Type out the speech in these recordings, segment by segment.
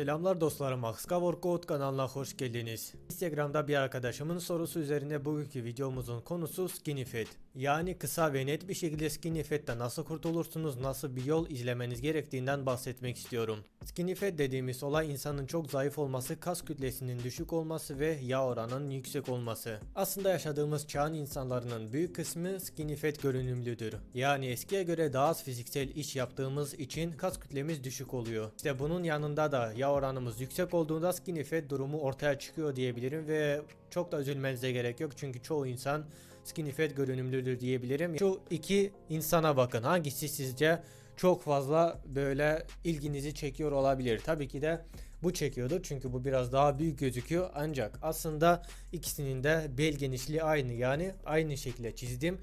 Selamlar dostlarım Max Workout kanalına hoş geldiniz. Instagram'da bir arkadaşımın sorusu üzerine bugünkü videomuzun konusu skinny fat. Yani kısa ve net bir şekilde skinny fat'ten nasıl kurtulursunuz, nasıl bir yol izlemeniz gerektiğinden bahsetmek istiyorum. Skinny fat dediğimiz olay insanın çok zayıf olması, kas kütlesinin düşük olması ve yağ oranının yüksek olması. Aslında yaşadığımız çağın insanların büyük kısmı skinny fat görünümlüdür. Yani eskiye göre daha az fiziksel iş yaptığımız için kas kütlemiz düşük oluyor. İşte bunun yanında da yağ oranımız yüksek olduğunda skinny fat durumu ortaya çıkıyor diyebilirim ve çok da üzülmenize gerek yok çünkü çoğu insan skinny fat görünümlüdür diyebilirim. Şu iki insana bakın hangisi sizce çok fazla böyle ilginizi çekiyor olabilir. Tabii ki de bu çekiyordur çünkü bu biraz daha büyük gözüküyor ancak aslında ikisinin de bel genişliği aynı yani aynı şekilde çizdim.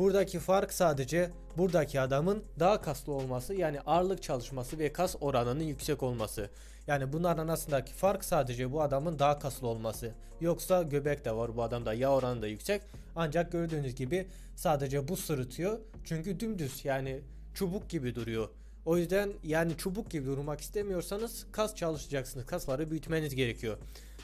Buradaki fark sadece buradaki adamın daha kaslı olması yani ağırlık çalışması ve kas oranının yüksek olması. Yani bunların arasındaki fark sadece bu adamın daha kaslı olması. Yoksa göbek de var bu adamda yağ oranı da yüksek. Ancak gördüğünüz gibi sadece bu sırıtıyor. Çünkü dümdüz yani çubuk gibi duruyor. O yüzden yani çubuk gibi durmak istemiyorsanız kas çalışacaksınız. Kasları büyütmeniz gerekiyor.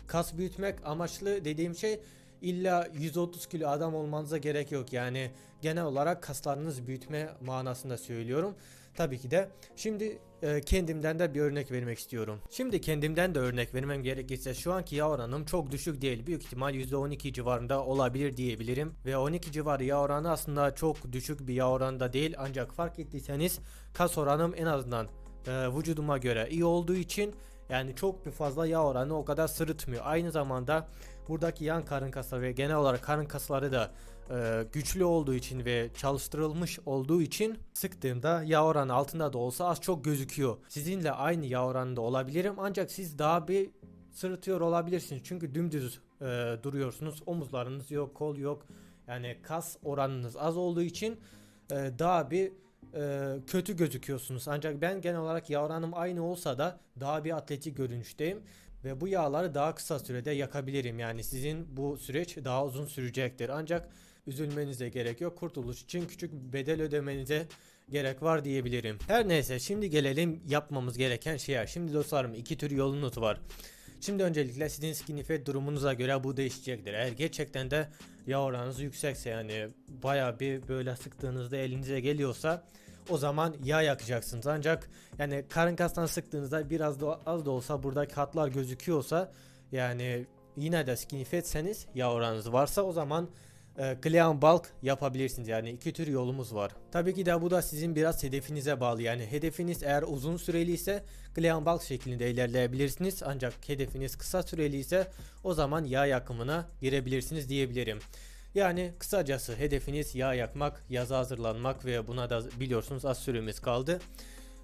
Kas büyütmek amaçlı dediğim şey illa 130 kilo adam olmanıza gerek yok. Yani genel olarak kaslarınız büyütme manasında söylüyorum. Tabii ki de şimdi e, kendimden de bir örnek vermek istiyorum. Şimdi kendimden de örnek vermem gerekirse şu anki yağ oranım çok düşük değil. Büyük ihtimal %12 civarında olabilir diyebilirim. Ve 12 civarı yağ oranı aslında çok düşük bir yağ oranı da değil. Ancak fark ettiyseniz kas oranım en azından e, vücuduma göre iyi olduğu için yani çok bir fazla yağ oranı o kadar sırıtmıyor. Aynı zamanda buradaki yan karın kasları ve genel olarak karın kasları da e, güçlü olduğu için ve çalıştırılmış olduğu için sıktığımda yağ oranı altında da olsa az çok gözüküyor. Sizinle aynı yağ oranında olabilirim ancak siz daha bir sırıtıyor olabilirsiniz. Çünkü dümdüz e, duruyorsunuz. Omuzlarınız yok, kol yok. Yani kas oranınız az olduğu için e, daha bir e, kötü gözüküyorsunuz. Ancak ben genel olarak yağ oranım aynı olsa da daha bir atletik görünüşteyim ve bu yağları daha kısa sürede yakabilirim. Yani sizin bu süreç daha uzun sürecektir. Ancak üzülmenize gerek yok. Kurtuluş için küçük bedel ödemenize gerek var diyebilirim. Her neyse şimdi gelelim yapmamız gereken şeye. Şimdi dostlarım iki tür yolunuz var. Şimdi öncelikle sizin skinny fat durumunuza göre bu değişecektir. Eğer gerçekten de yağ oranınız yüksekse yani baya bir böyle sıktığınızda elinize geliyorsa o zaman yağ yakacaksınız. Ancak yani karın kastan sıktığınızda biraz da az da olsa buradaki hatlar gözüküyorsa yani yine de skinny fatseniz yağ oranınız varsa o zaman e, Bulk yapabilirsiniz. Yani iki tür yolumuz var. Tabii ki de bu da sizin biraz hedefinize bağlı. Yani hedefiniz eğer uzun süreli ise Clean Bulk şeklinde ilerleyebilirsiniz. Ancak hedefiniz kısa süreli ise o zaman yağ yakımına girebilirsiniz diyebilirim. Yani kısacası hedefiniz yağ yakmak, yaza hazırlanmak ve buna da biliyorsunuz az süremiz kaldı.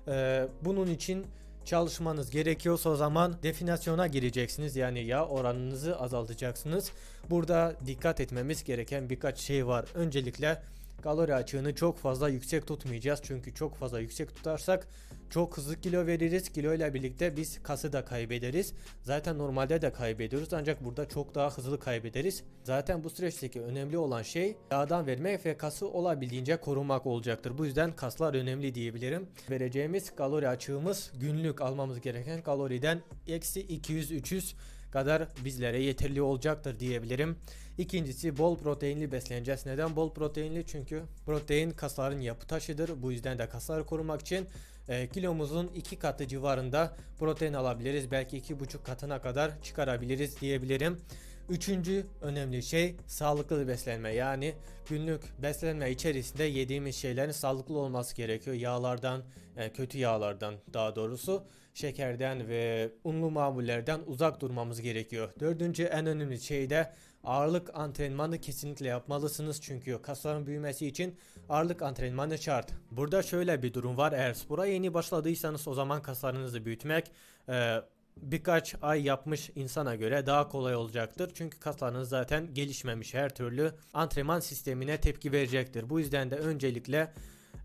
Ee, bunun için çalışmanız gerekiyorsa o zaman definasyona gireceksiniz. Yani yağ oranınızı azaltacaksınız. Burada dikkat etmemiz gereken birkaç şey var. Öncelikle kalori açığını çok fazla yüksek tutmayacağız. Çünkü çok fazla yüksek tutarsak çok hızlı kilo veririz. Kilo ile birlikte biz kası da kaybederiz. Zaten normalde de kaybediyoruz ancak burada çok daha hızlı kaybederiz. Zaten bu süreçteki önemli olan şey yağdan vermek ve kası olabildiğince korumak olacaktır. Bu yüzden kaslar önemli diyebilirim. Vereceğimiz kalori açığımız günlük almamız gereken kaloriden eksi 200-300 kadar bizlere yeterli olacaktır diyebilirim. İkincisi bol proteinli besleneceğiz. Neden bol proteinli? Çünkü protein kasların yapı taşıdır. Bu yüzden de kasları korumak için e, kilomuzun iki katı civarında protein alabiliriz. Belki iki buçuk katına kadar çıkarabiliriz diyebilirim. Üçüncü önemli şey sağlıklı beslenme. Yani günlük beslenme içerisinde yediğimiz şeylerin sağlıklı olması gerekiyor. Yağlardan, e, kötü yağlardan daha doğrusu şekerden ve unlu mamullerden uzak durmamız gerekiyor. Dördüncü en önemli şey de ağırlık antrenmanı kesinlikle yapmalısınız çünkü kasların büyümesi için ağırlık antrenmanı şart. Burada şöyle bir durum var eğer spora yeni başladıysanız o zaman kaslarınızı büyütmek e, birkaç ay yapmış insana göre daha kolay olacaktır. Çünkü kaslarınız zaten gelişmemiş her türlü antrenman sistemine tepki verecektir. Bu yüzden de öncelikle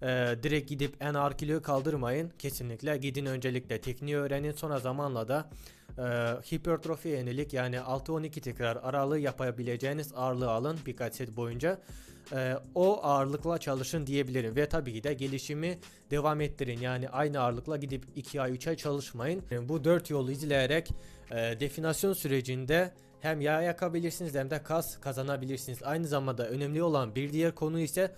e, direkt gidip en ağır kiloyu kaldırmayın. Kesinlikle gidin öncelikle tekniği öğrenin sonra zamanla da e, hipertrofiye yönelik yani 6-12 tekrar aralığı yapabileceğiniz ağırlığı alın birkaç set boyunca. E, o ağırlıkla çalışın diyebilirim ve tabii ki de gelişimi devam ettirin yani aynı ağırlıkla gidip 2 ay 3 ay çalışmayın. Yani bu 4 yolu izleyerek e, definasyon sürecinde hem yağ yakabilirsiniz hem de kas kazanabilirsiniz. Aynı zamanda önemli olan bir diğer konu ise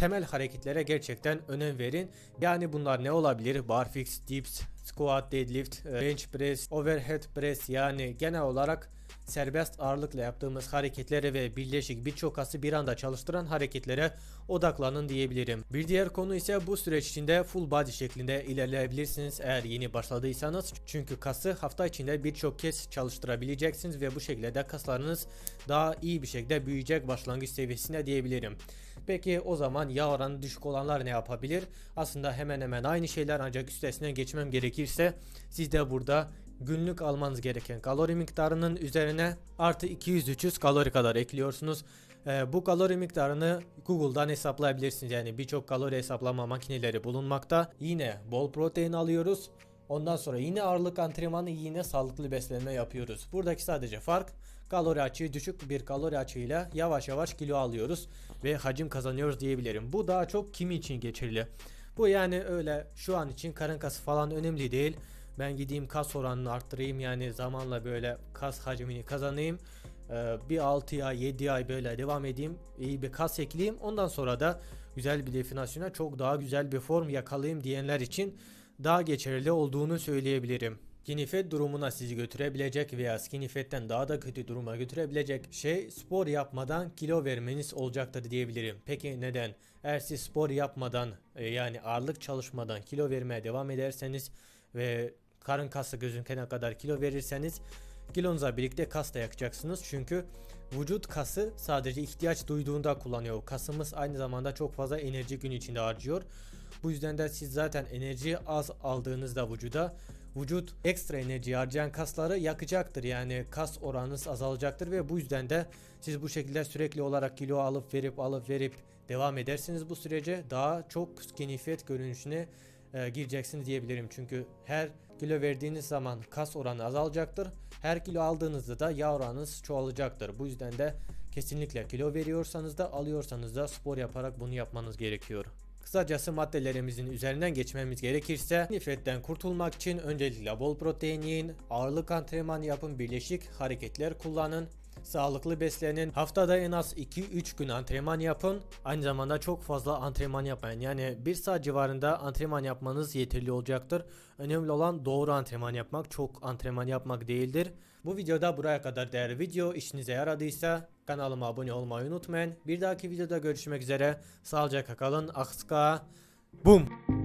temel hareketlere gerçekten önem verin. Yani bunlar ne olabilir? Barfix, dips, squat, deadlift, e, bench press, overhead press yani genel olarak serbest ağırlıkla yaptığımız hareketlere ve birleşik birçok kası bir anda çalıştıran hareketlere odaklanın diyebilirim. Bir diğer konu ise bu süreç içinde full body şeklinde ilerleyebilirsiniz eğer yeni başladıysanız. Çünkü kası hafta içinde birçok kez çalıştırabileceksiniz ve bu şekilde de kaslarınız daha iyi bir şekilde büyüyecek başlangıç seviyesine diyebilirim. Peki o zaman yağ oranı düşük olanlar ne yapabilir? Aslında hemen hemen aynı şeyler ancak üstesinden geçmem gerekirse siz de burada günlük almanız gereken kalori miktarının üzerine artı 200-300 kalori kadar ekliyorsunuz. Ee, bu kalori miktarını Google'dan hesaplayabilirsiniz. Yani birçok kalori hesaplama makineleri bulunmakta. Yine bol protein alıyoruz. Ondan sonra yine ağırlık antrenmanı yine sağlıklı beslenme yapıyoruz. Buradaki sadece fark kalori açığı düşük bir kalori açığıyla yavaş yavaş kilo alıyoruz ve hacim kazanıyoruz diyebilirim. Bu daha çok kimi için geçerli. Bu yani öyle şu an için karın kası falan önemli değil. Ben gideyim kas oranını arttırayım yani zamanla böyle kas hacmini kazanayım. Ee, bir 6 ay 7 ay böyle devam edeyim. iyi bir kas ekleyeyim. Ondan sonra da güzel bir definasyona çok daha güzel bir form yakalayayım diyenler için daha geçerli olduğunu söyleyebilirim. Skinny fat durumuna sizi götürebilecek veya skinny fat'ten daha da kötü duruma götürebilecek şey spor yapmadan kilo vermeniz olacaktır diyebilirim. Peki neden? Eğer siz spor yapmadan e, yani ağırlık çalışmadan kilo vermeye devam ederseniz ve karın kası gözükene kadar kilo verirseniz kilonuzla birlikte kas da yakacaksınız. Çünkü vücut kası sadece ihtiyaç duyduğunda kullanıyor. Kasımız aynı zamanda çok fazla enerji gün içinde harcıyor. Bu yüzden de siz zaten enerji az aldığınızda vücuda vücut ekstra enerji harcayan kasları yakacaktır. Yani kas oranınız azalacaktır ve bu yüzden de siz bu şekilde sürekli olarak kilo alıp verip alıp verip devam edersiniz bu sürece daha çok skinny fat görünüşüne e, gireceksiniz diyebilirim. Çünkü her kilo verdiğiniz zaman kas oranı azalacaktır. Her kilo aldığınızda da yağ oranınız çoğalacaktır. Bu yüzden de kesinlikle kilo veriyorsanız da alıyorsanız da spor yaparak bunu yapmanız gerekiyor. Kısacası maddelerimizin üzerinden geçmemiz gerekirse nifretten kurtulmak için öncelikle bol protein yiyin, ağırlık antrenman yapın, birleşik hareketler kullanın, Sağlıklı beslenin. Haftada en az 2-3 gün antrenman yapın. Aynı zamanda çok fazla antrenman yapmayın. Yani 1 saat civarında antrenman yapmanız yeterli olacaktır. Önemli olan doğru antrenman yapmak. Çok antrenman yapmak değildir. Bu videoda buraya kadar değerli video işinize yaradıysa kanalıma abone olmayı unutmayın. Bir dahaki videoda görüşmek üzere. Sağlıcakla kalın. Akska. Boom.